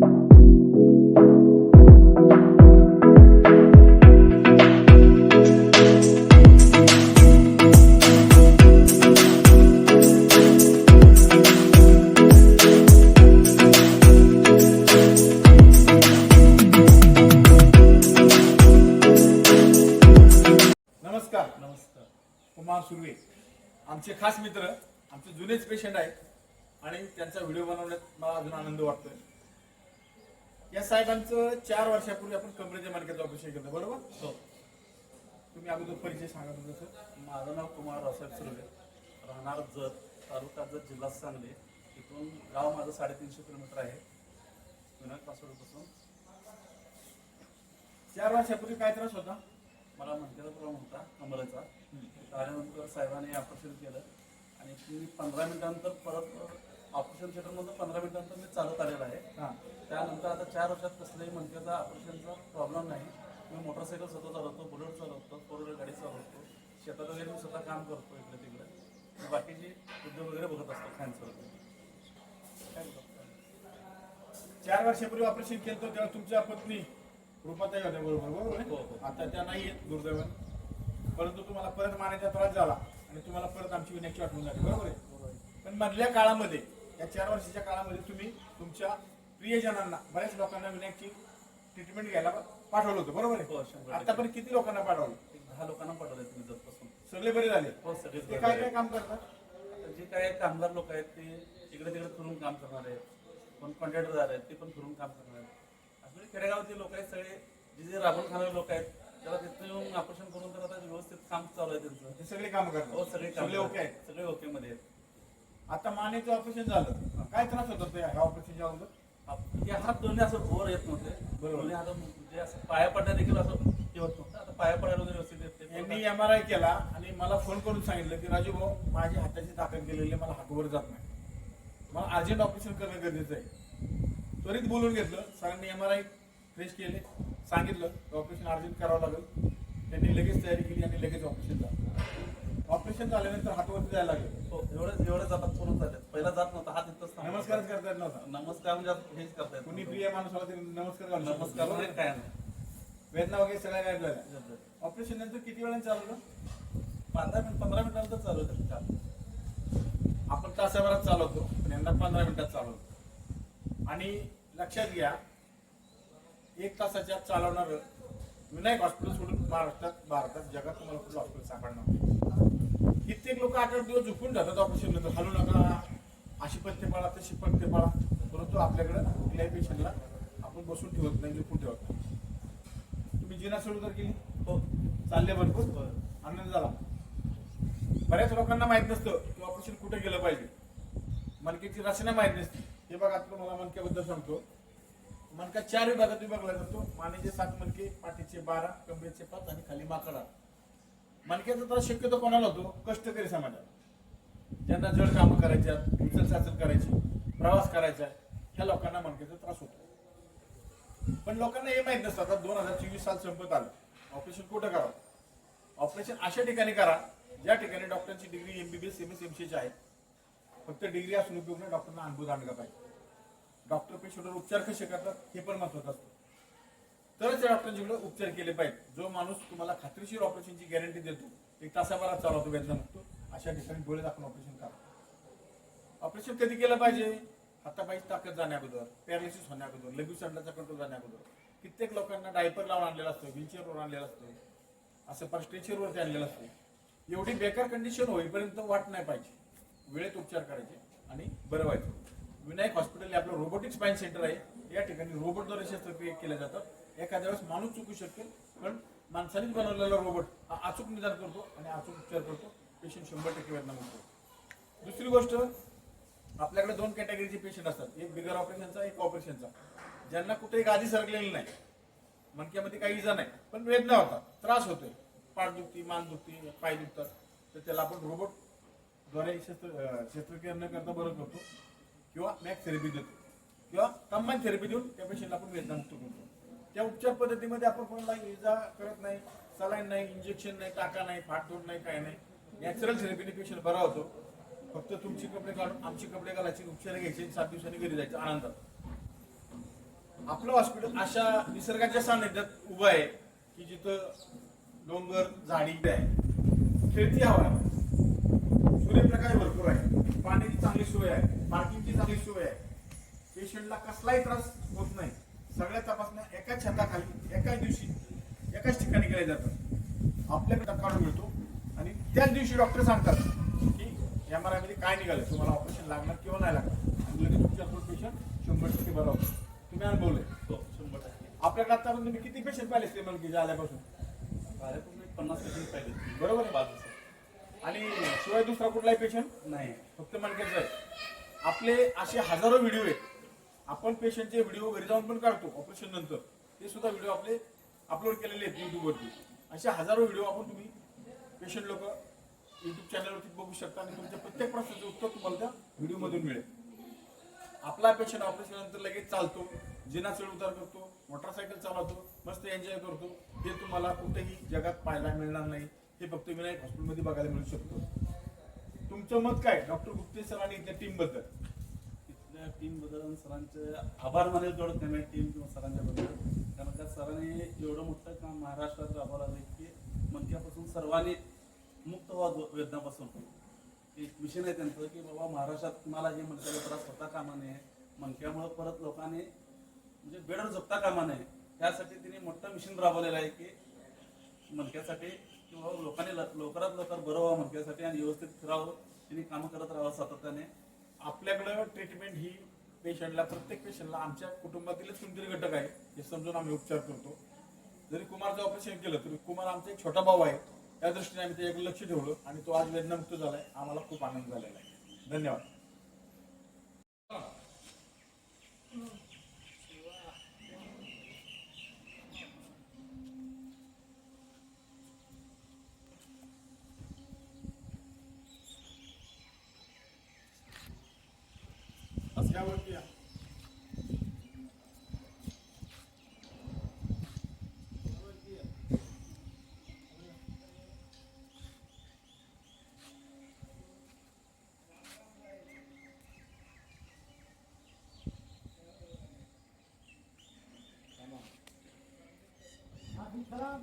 नमस्कार. नमस्कार सुर्वे. आमचे खास मित्र आमचे जुनेच पेशंट आहेत आणि त्यांचा व्हिडिओ बनवण्यात मला अजून आनंद वाटतोय. या साहेबांचं चार वर्षापूर्वी आपण कमरेच्या मणक्याचं ऑपरेशन केलं बरोबर? हो. तुम्ही अगोदर परिचय सांगा तुमचा सर. माझं नाव कुमार रावसाहेब सुर्वे. राहणार जत तालुका जत जिल्हा सांगली. इथून गाव माझं साडेतीनशे किलोमीटर आहे. विनायक पासोडपासून चार वर्षापूर्वी काय त्रास होता? मला म्हणतेला प्रॉब्लेम होता कमरेचा. आल्यानंतर साहेबांनी ऑपरेशन केलं. आणि मी पंधरा मिनिटानंतर परत ऑपरेशन थिएटरमधून पंधरा मिनिटानंतर मी चालत आलेला आहे. हा. त्यानंतर आता चार वर्षात कसल्याही मणक्याचा ऑपरेशनचा प्रॉब्लेम नाही. मी मोटरसायकल स्वतः चालवतो बुलेट चालवतो फोर व्हीलर गाडी चालवतो शेतात वगैरे मी स्वतः काम करतो इकडे तिकडे. बाकीचे उद्योग वगैरे बघत असतो फॅन्स वगैरे चार वर्षापूर्वी ऑपरेशन केलं होतं तेव्हा तुमच्या पत्नी रुपाताई होत्या बरोबर बरोबर हो? हो. आता त्या नाही आहेत दुर्दैवाने. परंतु तुम्हाला परत मानायचा त्रास झाला आणि तुम्हाला परत आमची विनयाची आठवण झाली बरोबर आहे. पण मधल्या काळामध्ये या चार वर्षाच्या काळामध्ये तुम्ही तुमच्या प्रियजनांना बऱ्याच लोकांना विनायकची ट्रीटमेंट घ्यायला पाठवलं होतं बरोबर हो, आहे शंभर आता पण किती लोकांना पाठवलं? दहा लोकांना पाठवले तुम्ही सगळे बरे झाले? हो ते बरे काय. काय काम करतात? जे काय कामगार लोक आहेत ते इकडे तिकडे फिरून काम करणार आहेत. कोण कॉन्ट्रॅक्टरदार आहेत ते पण फिरून काम करणार आहेत. असे खेडेगावातले लोक आहेत सगळे जे जे राबून खाणारे लोक आहेत त्याला तिथे येऊन ऑपरेशन करून तर आता व्यवस्थित काम चालू आहे त्यांचं. हे सगळे काम हो करतात सगळे काम सगळे ओके आहेत. सगळे ओके मध्ये आहेत. आता मानेचं ऑपरेशन झालं. काय त्रास होत होता ह्या ऑपरेशनच्या अगोदर? हे हात दोन्ही असं वर येत नव्हते. बरोबर. दोन्ही हात म्हणजे असं पाया पडण्या देखील असं हे होत नव्हतं. आता पाया पडायला वगैरे व्यवस्थित येते यांनी एम आर आय केला आणि मला फोन करून सांगितलं की राजू भाऊ माझ्या हाताची ताकद गेलेली आहे, मला हात वर जात नाही. मला अर्जंट ऑपरेशन करणं गरजेचं आहे. त्वरित बोलून घेतलं. सरांनी एम आर आय फ्रेश केले. सांगितलं ऑपरेशन अर्जंट करावं लागेल. त्यांनी लगेच तयारी केली आणि लगेच ऑपरेशन झालं. ऑपरेशन झाल्यानंतर हातवरती जायला लागलं. हो एवढे एवढे जातात पूर्ण जातात पहिला जात नव्हता हात थांबला. नमस्कारच करता येत नव्हता. नमस्कार म्हणजे आता हेच करतायत कुणी प्रिय माणूस आला तरी नमस्कार घालू शकतो. नमस्कार वगैरे काय नाही. वेदना वगैरे सगळ्या गायब झाल्या. ऑपरेशन नंतर किती वेळाने चालवलं पंधरा मिनिट पंधरा मिनिटानंतर चालू आहे काम आपण तासाभरात चालवतो पण यांना पंधरा मिनिटात चालवतो आणि लक्षात घ्या एक तासाच्या आत चालवणार विनायक हॉस्पिटल सोडून महाराष्ट्रात भारतात जगात तुम्हाला कुठलं हॉस्पिटल सापडणार नाही. कित्येक लोक आठ आठ दिवस झुकून जातात ऑपरेशन नंतर. हलू नका. अशी पथ्य पाळा तशी पथ्य पाळा. परंतु आपल्याकडे कुठल्याही पेशंटला आपण बसून ठेवत नाही झोपून ठेवत नाही. तुम्ही जिना सोडू तर केली? हो. चालले भरपूर. आनंद झाला. बऱ्याच लोकांना माहीत नसतं की ऑपरेशन कुठे गेलं पाहिजे. मनकेची रचना माहीत नसते. हे बघा आता मला मनक्याबद्दल सांगतो. मनका चार विभागात विभागला जातो. मानेचे सात मणके पाठीचे बारा कमरेचे पाच आणि खाली माकडा. मणक्याचा त्रास शक्यतो कोणाला होतो? कष्टकरी समाजात. ज्यांना जड कामं करायचे आहेत, उचल साचल करायची प्रवास करायचा आहे, ह्या लोकांना मणक्याचा त्रास होतो. पण लोकांना हे माहीत नसतं. आता दोन हजार चोवीस साल संपत आलं. ऑपरेशन कुठं करावं? ऑपरेशन अशा ठिकाणी करा ज्या ठिकाणी डॉक्टरची degree MBBS M S M सीची आहे फक्त डिग्री असून उपयोग नाही डॉक्टरना अनुभव आणला पाहिजे. डॉक्टर पेशंटवर उपचार कसे करतात हे पण महत्वाचं असतं. तरच या डॉक्टरांच्याकडे उपचार केले पाहिजे जो माणूस तुम्हाला खात्रीशीर ऑपरेशनची गॅरंटी देतो एक तासाभरात चालवतो वेदनामुक्त अशा ठिकाणी डोळे दाखवून ऑपरेशन करा. ऑपरेशन कधी केलं पाहिजे? हातापायची ताकद जाण्या अगोदर पॅरालिसिस होण्या अगोदर लघु संडाचा कंट्रोल जाण्या अगोदर. कित्येक लोकांना डायपर लावून आणलेला असतो व्हीलचेअरवर आणलेला असतो असं पर स्ट्रेचरवरती आणलेलं असतो एवढी बेकार कंडिशन होईपर्यंत वाट नाही पाहिजे. वेळेत उपचार करायचे आणि बरं व्हायचं. विनायक हॉस्पिटल हे आपलं रोबोटिक स्पाईन सेंटर आहे. या ठिकाणी रोबोटद्वारे शस्त्रक्रिया केल्या जातात. एखाद्या वेळेस माणूस चुकू शकेल पण माणसानेच बनवलेला रोबोट हा अचूक निदान करतो आणि अचूक उपचार करतो. पेशंट शंभर टक्के वेदना म्हणतो दुसरी गोष्ट आपल्याकडे दोन कॅटेगरीचे पेशंट असतात. एक बिगर ऑपरेशनचा एक ऑपरेशनचा ज्यांना कुठेही गादी सरकलेली नाही मणक्यामध्ये काही इजा नाही पण वेदना होतात. त्रास होतोय. पाठ दुखती मान दुखती पाय दुखतात. तर त्याला आपण रोबोटद्वारे शस्त्र शस्त्रक्रिया न करता बरं करतो. किंवा मॅक थेरपी देतो. किंवा कंबाईन थेरपी देऊन त्या पेशंटला आपण वेदनामुक्त करतो. त्या उपचार पद्धतीमध्ये आपण कोणाला इजा करत नाही सलाईन नाही इंजेक्शन नाही टाका नाही फाटतोड नाही काय नाही. नॅचरल थेरपीने पेशंट बरा होतो. फक्त तुमचे कपडे काढून आमचे कपडे घालायचे उपचार घ्यायचे सात दिवसांनी घरी जायचं आनंदात. आपलं हॉस्पिटल अशा निसर्गाच्या सानिध्यात उभं आहे की जिथं डोंगर झाडी आहे खेळती हवा आहे. सूर्यप्रकाश भरपूर आहे. पाण्याची चांगली सोय आहे. पार्किंगची चांगली सोय आहे. पेशंटला कसलाही त्रास होत नाही. सगळ्या तपासण्या एकाच छताखाली एकाच दिवशी एकाच ठिकाणी केल्या जातात. आपल्याकडे काढून मिळतो. आणि त्याच दिवशी डॉक्टर सांगतात की एम आर आयमध्ये काय निघालं तुम्हाला ऑपरेशन लागणार किंवा नाही लागणार? आणि लगेच तुमच्या पेशंट शंभर टक्के बरा होतो. तुम्ही अनुभवलंय. हो शंभर टक्के. आपल्याकडे आतापर्यंत तुम्ही किती पेशंट पाहिले ते म्हणजे आल्यापासून? एक पन्नास पेशंट पाहिजे बरोबर आहे. दिवसात. आणि शिवाय दुसरा कुठलाही पेशंट नाही. फक्त मणक्याचं आहे. आपले असे हजारो व्हिडिओ आहेत. आपण पेशंटचे व्हिडिओ घरी जाऊन पण काढतो ऑपरेशन नंतर. ते सुद्धा व्हिडिओ आपले अपलोड केलेले आहेत युट्यूबवरती असे हजारो व्हिडिओ आपण तुम्ही पेशंट लोक युट्यूब चॅनलवरती बघू शकता आणि तुमच्या प्रत्येक प्रश्नाचं उत्तर तुम्हाला त्या व्हिडिओमधून मिळेल. आपला पेशंट ऑपरेशन नंतर लगेच चालतो जिना चढ उतार करतो मोटरसायकल चालवतो मस्त एन्जॉय करतो. हे तुम्हाला कुठेही जगात पाहायला मिळणार नाही. हे फक्त विनायक हॉस्पिटलमध्ये बघायला मिळू शकतो. तुमचं मत काय? डॉक्टर गुप्ते सर आणि इथल्या टीमबद्दल बद्दल टीमबद्दल आणि सरांचे आभार मानेल तेवढं त्यांना टीम किंवा सरांच्या बद्दल. कारण त्या सरांनी एवढं मोठं काम महाराष्ट्रात राबवलं आहे की मनक्यापासून सर्वांनी मुक्त व्हा वेदनापासून. एक मिशन आहे त्यांचं की बाबा महाराष्ट्रात मला जे मनक्याचा त्रास होता कामा नये. मनक्यामुळे परत लोकांनी म्हणजे बेडवर झोपता कामा नये. त्यासाठी तिने मोठं मिशन राबवलेलं आहे की मनक्यासाठी किंवा लोकांनी ल- लवकरात लवकर बरं व्हावं मनक्यासाठी आणि व्यवस्थित फिरावं. तिने कामं करत राहावं सातत्याने. आपल्याकडं ट्रीटमेंट ही पेशंटला प्रत्येक पेशंटला आमच्या कुटुंबातीलच कोणतरी घटक आहे. हे समजून आम्ही उपचार करतो. जरी कुमारचं ऑपरेशन केलं तरी कुमार आमचा एक छोटा भाऊ आहे. त्या दृष्टीने आम्ही त्याच्याकडे लक्ष ठेवलं आणि तो आज वेदनामुक्त झालाय. आम्हाला खूप आनंद झालेला आहे. धन्यवाद. Salam.